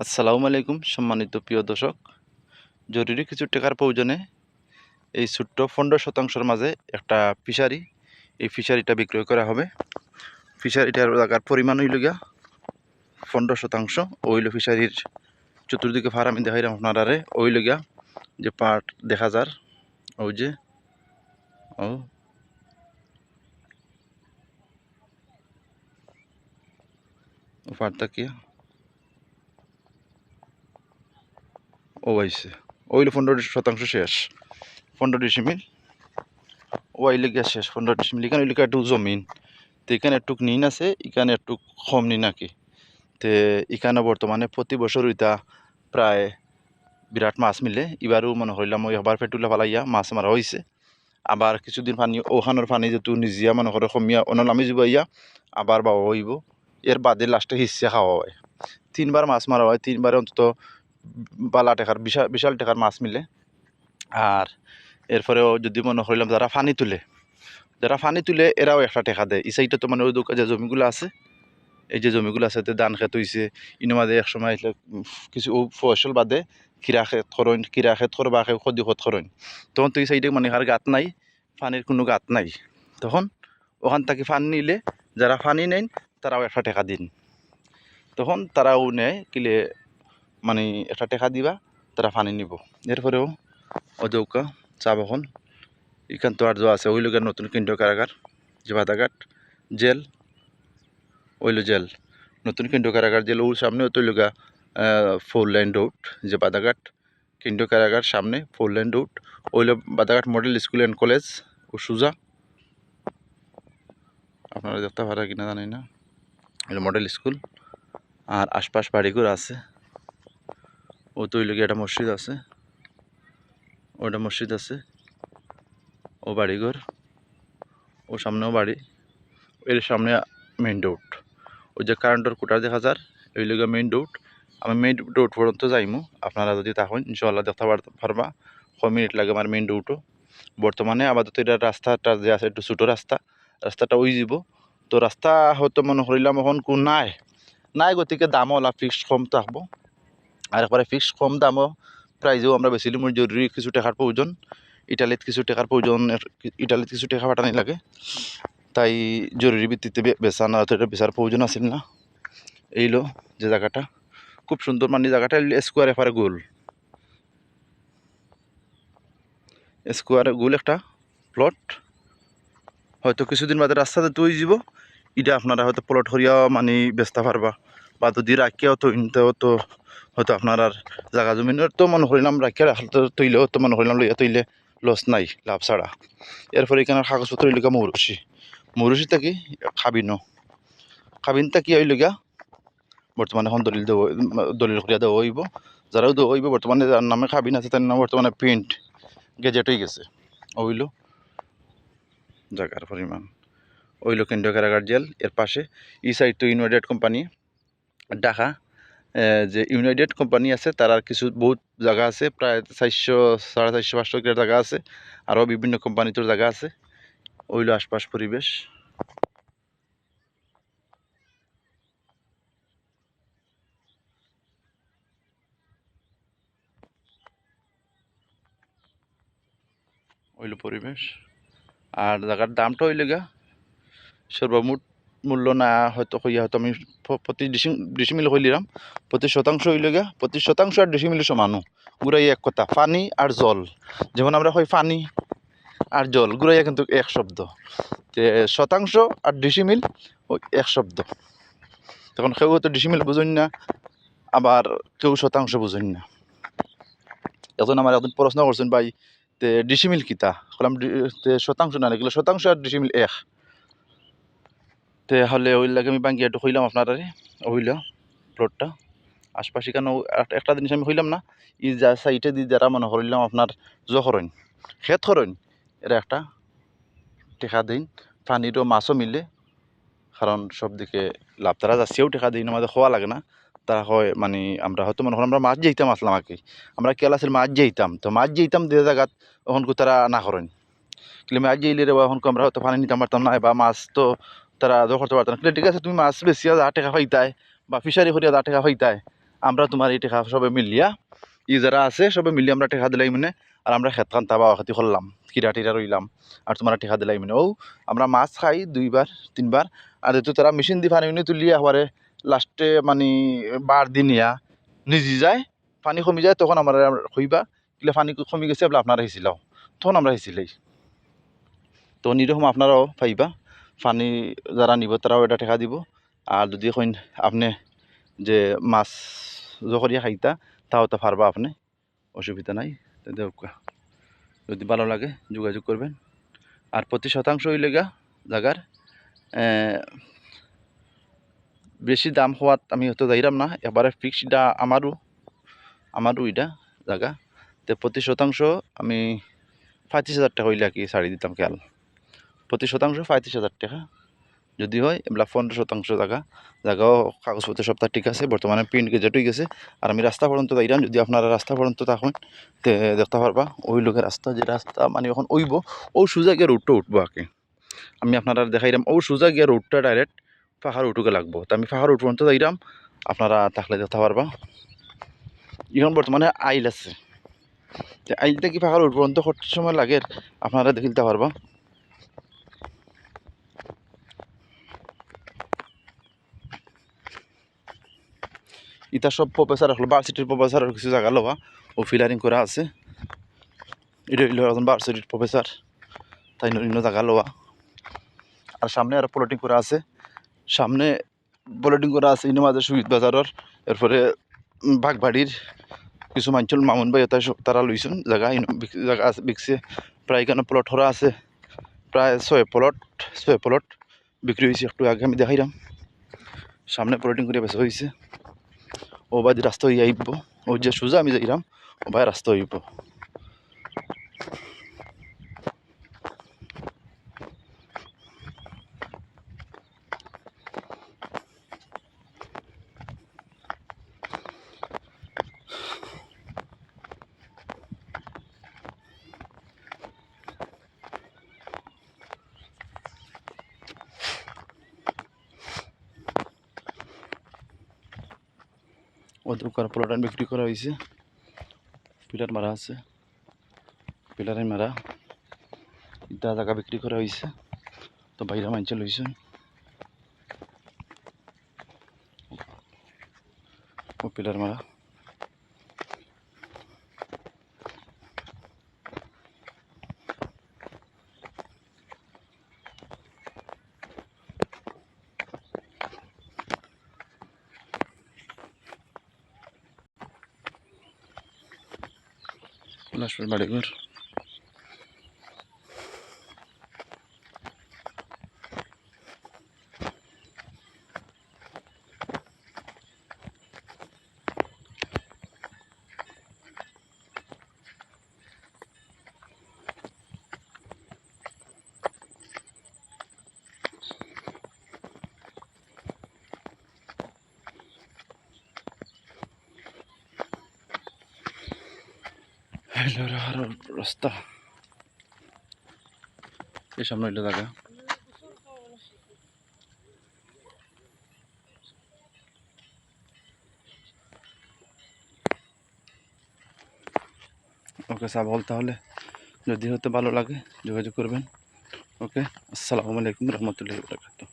আসসালামু আলাইকুম, সম্মানিত প্রিয় দর্শক। জরুরি কিছু টাকার প্রয়োজনে এই ছোট্ট পনেরো শতাংশের মাঝে একটা ফিশারি এই ফিশারিটা বিক্রয় করা হবে। ফিশারিটার জায়গার পরিমাণ হইল গিয়া পনেরো শতাংশ। ওইল ফিশারির চতুর্দিকে ফার আমি দেখাইলাম আপনারারে। ওইল গিয়া যে পার্ট দেখা যার, ওই যে, ও। ও পার্টটা কি? ও আইসে ওইল পনেরো শতাংশ শেষ। পনেরো ডিসিমিল। ও আইলে গিয়া শেষ, পনেরো ডিসিমিল। এখানে ওইলিকা একটু জমিন। তো এখানে একটু নিন আছে, এখানে একটু কম নিন নাকি তে এখানে বর্তমানে প্রতি বছর ওইটা প্রায় বিরাট মাছ মিলে। এবারও মনে হইলাম ওই আবার পেটুলা ফালাইয়া মাছ মারা হয়েছে আবার কিছুদিন পানি, ওখানোর পানি যেহেতু নিজিয়া মনে করে কমিয়া যাব ইয়া আবার বাবা হইব। এর বাদে লাস্টে হিসে খাওয়া হয়। তিনবার মাছ মারা হয়, তিনবারে অন্তত বালা টেকার বিশাল বিশাল টেকার মাছ মিলে। আর এরপরেও যদি মনে হইলাম যারা ফানি তুলে, যারা ফানি তুলে এরাও একটা টেকা দেয়। এই সাইডে তো মানে ওই দোকান যে জমিগুলো আছে, এই যে জমিগুলো আছে ধান খেত হইছে, ইনো মাঝে এক সময় আসলে কিছু ফসল বাদে কিরা খেত খরণ কিরা খেত করবা খেয়ে সদি খত খরণ তখন তো এই সাইডে মানে আর গাত নাই পানির কোনো গাত নাই। তখন ওখান থেকে ফান নিলে, যারা ফানি নেন, তারাও একটা টেকা দিন। তখন তারাও নেয়, কিলে মানে একটা টেকা দিবা, তারা ফানি নিব। এরপরেও অযৌকা চা বাগান এখান তো আর যা আছে। ওই লোকের নতুন কেন্দ্র কারাগার যে বাদাঘাট জেল ওইলো জেল। নতুন কেন্দ্র কারাগার জেল ওর সামনে তো লোকা ফোর লাইন রোড যে বাদাঘাট কেন্দ্র কারাগার সামনে, four line road. ওইলো Badaghat model school and college ও সুজা আপনারা দেখতে পারা কিনা জানি না। Model school. আর আশপাশ বাড়িঘর আছে। ও তো ওইলো একটা মসজিদ আছে। ওটা মসজিদ আছে। ও বাড়িঘর। ও সামনেও বাড়ি। এর সামনে মেইন রোড ওই যে কারেন্টের কুটার দেখা যার, ওই লগে মেইন রোড আমি মেইন রোড পর্যন্ত যাইমু। আপনারা যদি তখন ইনশাল্লাহ দেখতে পার- পারবা। কয় মিনিট লাগে আমার মেইন রোডও বর্তমানে আপাতত এটা রাস্তাটা যে আছে, একটু ছোটো রাস্তা। রাস্তাটা ওই যাব তো রাস্তা হয়তো মনে করিলাম এখন কোন নাই। নাই গতিকে দামও অলপ ফিক্সড কম থাকব আর একবারে ফিক্সড কম দামও। প্রাইজেও আমরা বেশি মোৰ জরুরি কিছু টাকার প্রয়োজন, ইটালিত কিছু টাকার প্রয়োজন ইটালিত কিছু টাকা পাঠানি লাগে। তাই জরুরি ভিত্তিতে বেচা না এটা বেচার প্রয়োজন আছিল না। এইলো যে জায়গাটা। খুব সুন্দর মানে জায়গাটা স্কোয়ার এফারে গোল। স্কোয়ারে গোল একটা প্লট হয়তো কিছুদিন বাদে রাস্তাতে তৈ যাব এটা আপনারা হয়তো প্লট করিয়া মানে বেচতে পারবা। বা যদি রাখিয়াও তো ইনতেও তো হয়তো আপনার আর জায়গা জমিনের তো মনে করিলাম রাখিয়া রাখলে তৈলেও তো মনে করিলাম লইয়া তৈলে লস নাই লাভ ছাড়া। এরপরে এখানে কাগজপত্র লিখা মৌরসি মৌরসি থাকি খাবিনো খাবিন থাকি ওই লিগা বর্তমানে এখন দলিল দেওয়া দলিল করিয়া দেওয়া হইব। যারাও দেওয়া হইব বর্তমানে যার নামে খাবিন আছে তার নাম বর্তমানে প্রিন্ট গেজেট হয়ে গেছে। ওইলো জায়গার পরিমাণ। ওইলো কেন্দ্রীয় কারাগার জেল এর পাশে ই সাইড তো ইউনাইটেড কোম্পানি এ, যে ইউনাইটেড কোম্পানি আছে, তার আর কিছু বহুত জায়গা আছে, প্রায় চারশো, সাড়ে চারশো, পাঁচশো কিলো জায়গা আছে, আরও বিভিন্ন কোম্পানিটোর জায়গা আছে। ওইলো আশপাশ পরিবেশ। ওইলো পরিবেশ। আর জায়গার দামটা হইলে গা সর্বমোট মূল্য না হয়তো কইয়া হয়তো আমি প্রতি ডিসিম ডিসিমিল কইলিরাম প্রতি শতাংশ হইলে গা প্রতি শতাংশ আর ডিসিমিল সমানু গুড়াই এক কথা, পানি আর জল। যেমন আমরা কই পানি আর জল, গুড়াইয়া কিন্তু এক শব্দ। তে শতাংশ আর ডিসিমিল ওই এক শব্দ। তখন কেউ হয়তো ডিসিমিল বুঝুন না, আবার কেউ শতাংশ বুঝুন না। এখন আমার একজন প্রশ্ন করছেন, ভাই, তে ডিসিমিল কিতা? বললাম শতাংশ না শতাংশ আর ডিসিমিল এক। তে হলে ওই লাগে আমি বাঙ্গি একটু হইলাম আপনারা ওইল প্লটটা আশপাশে কেন একটা জিনিস আমি হইলাম না ই যা সাইটে দিয়ে যারা মনে হইলাম আপনার জহরইন খেত হরইন এরা একটা টেকা দিন, পানিরও মাছও মিলে, কারণ সব দিকে লাভ। তারা যাচ্ছেও টেকা দিন, আমাদের খোয়া লাগে না। তারা হয় মানে আমরা হয়তো মনে করেন আমরা মাছ যেতাম আসলাম কি আমরা কেলাসের মাছ যেতাম তো মাছ যেতাম যে জায়গাত ওখান তারা না করেন। কিন্তু মাছ যেইলে রে এখন আমরা হয়তো পানি নিতাম পারতাম না, বা মাছ তো তারা আদর করতে পারতাম না ঠিক আছে, তুমি মাছ বেশি যা টাকা হইতায় বা ফিশারি করিয়া যা টাকা হইতায় আমরা তোমার এই টেকা সবে মিলিয়া, ই যারা আছে সবে মিলিয়ে আমরা টেকা দিলাই মানে আর আমরা খেত খান তাবা খেতি করলাম কিরা টিরা রইলাম আর তোমার টেকা দিলাই মানে। ও আমরা মাছ খাই দুইবার তিনবার আর যেহেতু তারা মেশিন দি পানি উনি তুলিয়া হওয়ারে লাস্টে মানে বার দিনিয়া নিজি যায়, পানি কমি যায়, তখন আমরা হইবা কিলে পানি কমি গেছে বলে আপনারা হিছিলাও তখন আমরা হিছিলাই তো নিরকম আপনারাও পাইবা। পানি যারা নিব তারাও এটা টেকা দিব। আর যদি কইন আপনি যে মাছ জহরিয়া খাইতা তাও তা পারবা আপনি। অসুবিধা নাই যদি ভালো লাগে, যোগাযোগ করবেন আর প্রতি শতাংশ হইলে গা জায়গার বেশি দাম হওয়াত আমি হয়তো যাইরাম না। এবারে ফিক্সডটা আমারও আমারও এটা জায়গা তো প্রতি শতাংশ আমি পঁয়ত্রিশ হাজার টাকা হইলে আর কি ছাড়ি দিতাম খেয়াল প্রতি শতাংশ পঁয়ত্রিশ হাজার টাকা। যদি হয় এগুলা পনেরো শতাংশ জায়গা। জায়গাও কাগজপত্র সপ্তাহ ঠিক আছে, বর্তমানে প্রিন্ট গেজেট হয়ে গেছে। আর আমি রাস্তা পর্যন্ত যাইলাম, যদি আপনারা রাস্তা পর্যন্ত থাকুন, তে দেখতে পারবা, ওই লোকের রাস্তা, যে রাস্তা মানে এখন ওইব, ও সোজা গিয়ে রোডটা উঠবো আগে। আমি আপনারা দেখাইলাম, ও সোজা গিয়ে রোডটা ডাইরেক্ট পাহাড় উঠুকে লাগবো। তো আমি পাহাড় উঠ পর্যন্ত যাইলাম, আপনারা থাকলে দেখতে পারবা। এখন বর্তমানে আইল আছে। তো আইলটা কি পাহাড় উঠ পর্যন্ত কত সময় লাগে, আপনারা দেখিতে পারবা। ইটা সব প্রফেসর হলো ভার্সিটির প্রফেসরের কিছু জায়গা লওয়া। ও ফিলারিং করা আছে। এটা হইল একজন ভার্সিটির প্রফেসর তাই অন্য জায়গা লওয়া। আর সামনে আরও প্লটিং করা আছে। সামনে প্লটিং করা আছে ইনো মাঝে শহীদ বাজারের, এরপরে বাগবাড়ির। কিছু মাঞ্চল মামুন ভাই তারা লইছেন জায়গা, ইনো জায়গা আছে, বিকছে। প্রায় এখানে প্লট করা আছে। প্রায় ছয় প্লট ছয় প্লট বিক্রি হয়েছে একটু আগে, আমি দেখাইলাম। সামনে প্লটিং করে বেচা হয়েছে ও বাদ রাস্তা হয়ে আইব ও যে সোজা আমি যাইলাম ও ভাই রাস্তা হইব ওদের করা প্লটান বিক্রি করা হয়েছে। পিলার মারা আছে। পিলারে মারা। ইটা জায়গা বিক্রি করা হয়েছে। তো বাইরে মাঞ্চে লইছে। ও পিলার মারা। লাস্টের বাড়িঘর হইল আর রাস্তা এই সামনে হইল জায়গা ওকে সাবল তাহলে যদি হতে ভালো লাগে যোগাযোগ করবেন ওকে আসসালামু আলাইকুম রহমতুল্লাহি বারাকাতুহু